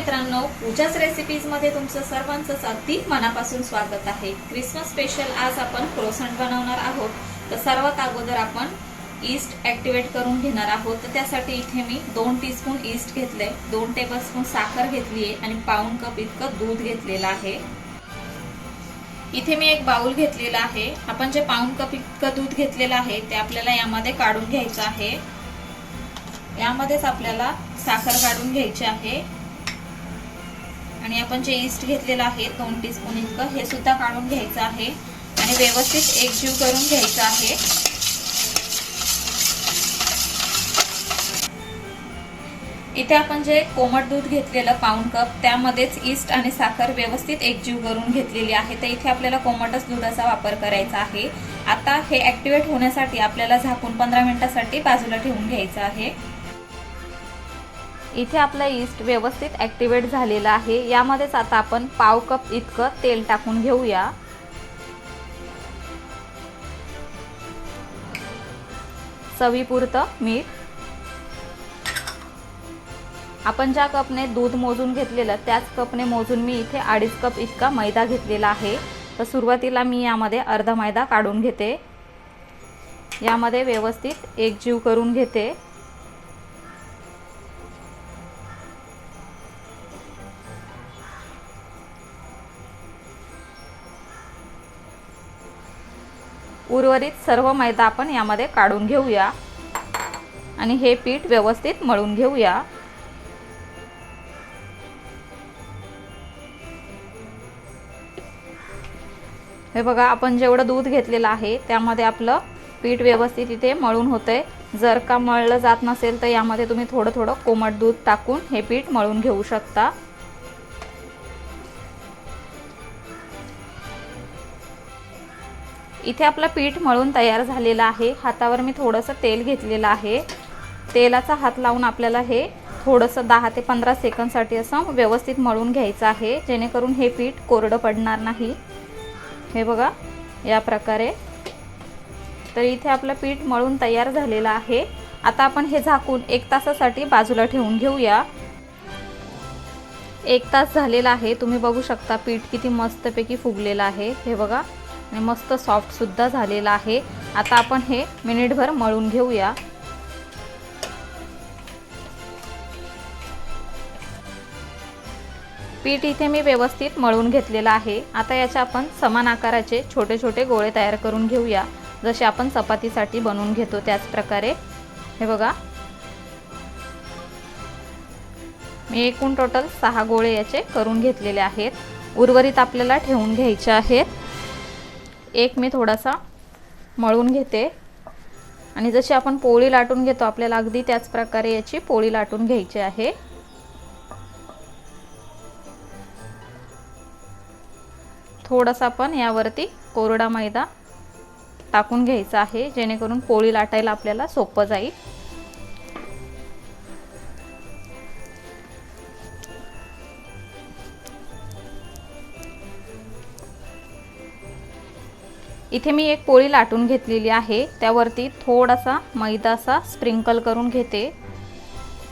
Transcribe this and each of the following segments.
मित्रांनो पूजाच रेसिपीजमध्ये तुमचं सर्वांचंच अगदी मनापासून स्वागत आहे. क्रिसमस स्पेशल आज आपण क्रोसंट बनवणार आहोत. तर सर्वात अगोदर आपण ईस्ट ऍक्टिवेट करून घेणार आहोत. तर त्यासाठी इथे मी दोन टीस्पून ईस्ट घेतले दोन टेबलस्पून साखर घेतली आहे आणि पाऊण कप इतकं दूध घेतलेलं आहे. इथे मी एक बाउल घेतलेला आहे. आपण जे पाऊण कप इतकं दूध घेतलेलं आहे ते आपल्याला यामध्ये काढून घ्यायचं आहे. यामध्येच आपल्याला साखर काढून घ्यायची आहे. आणि आपण जे ईस्ट घेतलेलं आहे दोन टीस्पून इतकं हे सुद्धा काढून घ्यायचं आहे. आणि व्यवस्थित एकजीव करून घ्यायचं आहे. इथे आपण जे कोमट दूध घेतलेलं पाऊन कप त्यामध्येच ईस्ट आणि साखर व्यवस्थित एकजीव करून घेतलेली आहे. तर इथे आपल्याला कोमटच दुधाचा वापर करायचा आहे. आता हे ऍक्टिवेट होण्यासाठी आपल्याला झाकून पंधरा मिनिटासाठी बाजूला ठेवून घ्यायचं आहे. इथे आपलं ईस्ट व्यवस्थित ॲक्टिवेट झालेलं आहे. यामध्येच आता आपण पाव कप इतकं तेल टाकून घेऊया. चवीपुरतं मीठ. आपण ज्या कपने दूध मोजून घेतलेलं त्याच कपने मोजून मी इथे अडीच कप इतका मैदा घेतलेला आहे. तर सुरुवातीला मी यामध्ये अर्धा मैदा काढून घेते. यामध्ये व्यवस्थित एकजीव करून घेते. उर्वरित सर्व मैदा आपण यामध्ये काढून घेऊया. आणि हे पीठ व्यवस्थित मळून घेऊया. हे बघा आपण जेवढं दूध घेतलेलं आहे त्यामध्ये आपलं पीठ व्यवस्थित इथे मळून होतंय. जर का मळलं जात नसेल तर यामध्ये तुम्ही थोडं थोडं कोमट दूध टाकून हे पीठ मळून घेऊ शकता. इथे आपलं पीठ मळून तयार झालेलं आहे. हातावर मी थोडंसं तेल घेतलेलं आहे. तेलाचा हात लावून आपल्याला हे थोडंसं दहा ते पंधरा सेकंदसाठी असं व्यवस्थित मळून घ्यायचं आहे. जेणेकरून हे पीठ कोरडं पडणार नाही. हे बघा या प्रकारे. तर इथे आपलं पीठ मळून तयार झालेलं आहे. आता आपण हे झाकून एक तासासाठी बाजूला ठेवून घेऊया. एक तास झालेला आहे. तुम्ही बघू शकता पीठ किती मस्तपैकी फुगलेलं आहे. हे बघा आणि मस्त सॉफ्टसुद्धा झालेलं आहे. आता आपण हे मिनिटभर मळून घेऊया. पीठ इथे मी व्यवस्थित मळून घेतलेलं आहे. आता याचे आपण समान आकाराचे छोटे छोटे गोळे तयार करून घेऊया. जसे आपण चपातीसाठी बनवून घेतो त्याच प्रकारे. हे बघा. मी एकूण टोटल सहा गोळे याचे करून घेतलेले आहेत. उर्वरित आपल्याला ठेवून घ्यायचे आहेत. एक मी थोडासा मळून घेते. आणि जशी आपण पोळी लाटून घेतो आपल्याला अगदी त्याच प्रकारे याची पोळी लाटून घ्यायची आहे. थोडासा आपण यावरती कोरडा मैदा टाकून घ्यायचा आहे जेणेकरून पोळी लाटायला आपल्याला सोपं जाईल. इथे मी एक पोळी लाटून घेतलेली आहे. त्यावरती थोडासा मैदासा स्प्रिंकल करून घेते.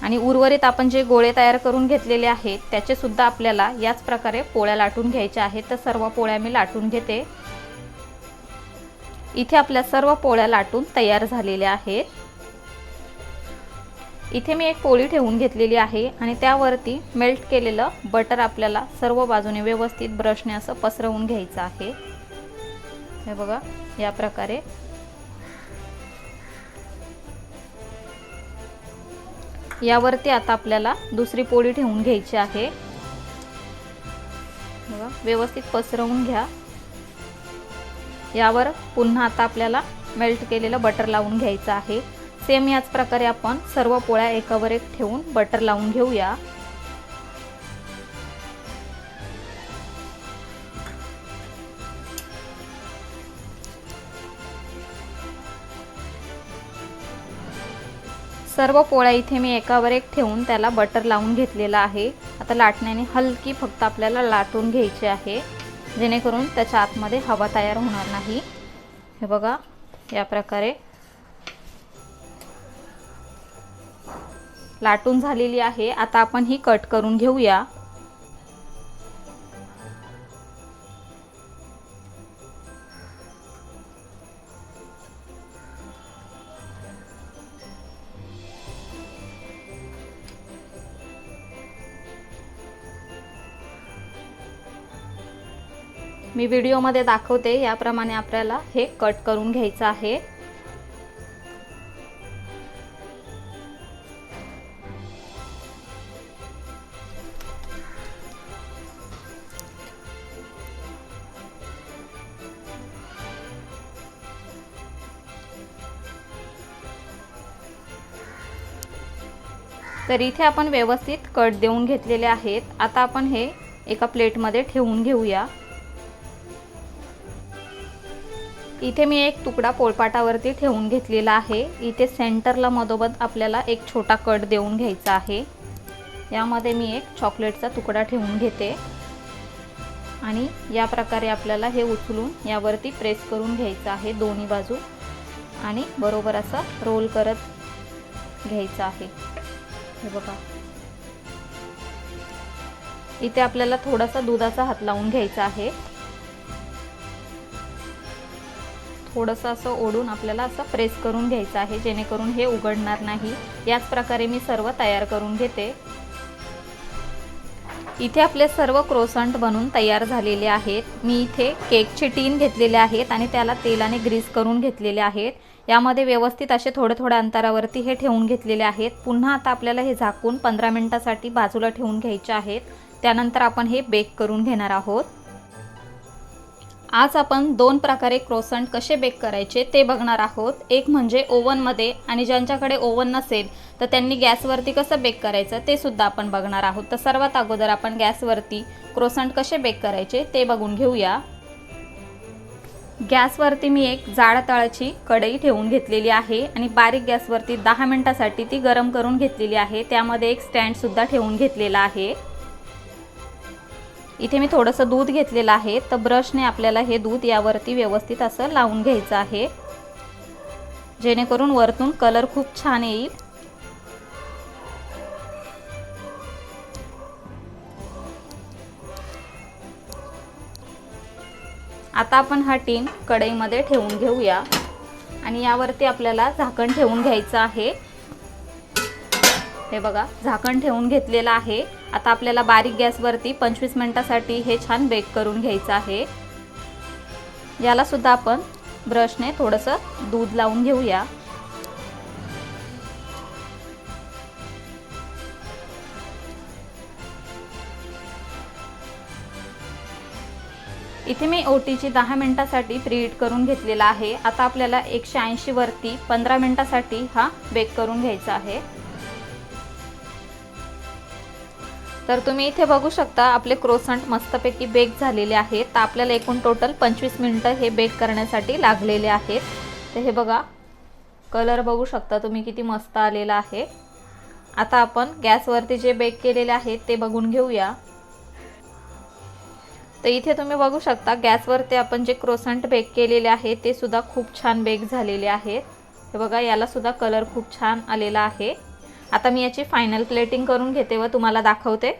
आणि उर्वरित आपण जे गोळे तयार करून घेतलेले आहेत त्याचेसुद्धा आपल्याला याच प्रकारे पोळ्या लाटून घ्यायच्या आहेत. तर सर्व पोळ्या मी लाटून घेते. इथे आपल्या सर्व पोळ्या लाटून तयार झालेल्या आहेत. इथे मी एक पोळी ठेवून घेतलेली आहे आणि त्यावरती मेल्ट केलेलं बटर आपल्याला सर्व बाजूने व्यवस्थित ब्रशने असं पसरवून घ्यायचं आहे. हे बघा या प्रकारे. यावरती आता आपल्याला दुसरी पोळी ठेवून घ्यायची आहे. बघा व्यवस्थित पसरवून घ्या. यावर पुन्हा आता आपल्याला मेल्ट केलेलं बटर लावून घ्यायचं आहे. सेम याच प्रकारे आपण सर्व पोळ्या एकावर एक ठेवून बटर लावून घेऊया. सर्व पोळ्या इथे मी एकावर एक ठेवून त्याला बटर लावून घेतलेलं आहे. आता लाटण्याने हलकी फक्त आपल्याला लाटून घ्यायची आहे. जेणेकरून त्याच्या आतमध्ये हवा तयार होणार नाही. हे बघा या प्रकारे लाटून झालेली आहे. आता आपण ही कट करून घेऊया. मी व्हिडिओमध्ये दाखवते याप्रमाणे आपल्याला हे कट करून घ्यायचं आहे. तर इथे आपण व्यवस्थित कट देऊन घेतलेले आहेत. आता आपण हे एका प्लेटमध्ये ठेवून घेऊया. इथे मी एक तुकडा पोळपाटावरती ठेवून घेतलेला आहे. इथे सेंटरला मधोमध आपल्याला एक छोटा कट देऊन घ्यायचा आहे. यामध्ये मी एक चॉकलेटचा तुकडा ठेवून घेते. आणि या प्रकारे आपल्याला हे उचलून यावरती प्रेस करून घ्यायचं आहे दोन्ही बाजू. आणि बरोबर असा रोल करत घ्यायचा आहे. हे बघा. इथे आपल्याला थोडासा दुधाचा हात लावून घ्यायचा आहे. थोडंसं असं ओढून आपल्याला असं प्रेस करून घ्यायचं आहे जेणेकरून हे उघडणार नाही. याच प्रकारे मी सर्व तयार करून घेते. इथे आपले सर्व क्रोसंट बनून तयार झालेले आहेत. मी इथे केकचे टीन घेतलेले आहेत आणि त्याला तेलाने ग्रीस करून घेतलेले आहेत. यामध्ये व्यवस्थित असे थोड्या थोड्या अंतरावरती हे ठेवून घेतलेले आहेत. पुन्हा आता आपल्याला हे झाकून पंधरा मिनटासाठी बाजूला ठेवून घ्यायचे आहेत. त्यानंतर आपण हे बेक करून घेणार आहोत. आज आपण दोन प्रकारे क्रोसंट कसे बेक करायचे ते बघणार आहोत. एक म्हणजे ओव्हनमध्ये आणि ज्यांच्याकडे ओव्हन नसेल तर त्यांनी गॅसवरती कसं बेक करायचं ते सुद्धा आपण बघणार आहोत. तर सर्वात अगोदर आपण गॅसवरती क्रोसंट कसे बेक करायचे ते बघून घेऊया. गॅसवरती मी एक जाड तळाची कढई ठेवून घेतलेली आहे आणि बारीक गॅसवरती दहा मिनटासाठी ती गरम करून घेतलेली आहे. त्यामध्ये एक स्टँडसुद्धा ठेवून घेतलेला आहे. इथे मी थोडंसं दूध घेतलेलं आहे. तर ब्रशने आपल्याला हे दूध यावरती व्यवस्थित असं लावून घ्यायचं आहे. जेणेकरून वरतून कलर खूप छान येईल. आता आपण हा टीन कढईमध्ये ठेवून घेऊया. आणि यावरती आपल्याला झाकण ठेवून घ्यायचं आहे. हे बघा झाकण ठेवून घेतलेलं आहे. आता आपल्याला बारीक गॅसवरती पंचवीस मिनटासाठी हे छान बेक करून घ्यायचं आहे. यालासुद्धा आपण ब्रशने थोडंसं दूध लावून घेऊया. इथे मी ओटीची दहा मिनटासाठी प्रीहीट करून घेतलेला आहे. आता आपल्याला एकशे ऐंशीवरती पंधरा मिनटासाठी हा बेक करून घ्यायचा आहे. तर तुम्ही इथे बघू शकता आपले क्रोसंट मस्तपैकी बेक झालेले आहेत. तर आपल्याला एकूण टोटल पंचवीस मिनटं हे बेक करण्यासाठी लागलेले आहेत. तर हे बघा कलर बघू शकता तुम्ही किती मस्त आलेला आहे. आता आपण गॅसवरती जे बेक केलेले आहेत ते बघून घेऊया. तर इथे तुम्ही बघू शकता गॅसवरती आपण जे क्रोसंट बेक केलेले आहे ते सुद्धा खूप छान बेक झालेले आहेत. हे बघा यालासुद्धा कलर खूप छान आलेला आहे. आता मी याची फायनल प्लेटिंग करून घेते व तुम्हाला दाखवते.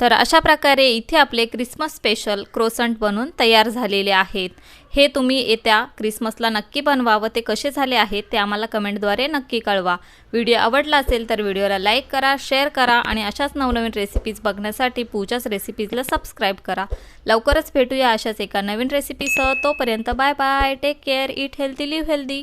तर अशा प्रकारे इथे आपले क्रिसमस स्पेशल क्रोसंट बनून तयार झालेले आहेत. हे तुम्ही येत्या क्रिसमसला नक्की बनवा व ते कसे झाले आहेत ते आम्हाला कमेंटद्वारे नक्की कळवा. व्हिडिओ आवडला असेल तर व्हिडिओला लाईक करा शेअर करा आणि अशाच नवनवीन रेसिपीज बघण्यासाठी पूजाच रेसिपीजला सबस्क्राईब करा. लवकरच भेटूया अशाच एका नवीन रेसिपीसह तोपर्यंत bye bye take care eat healthy live healthy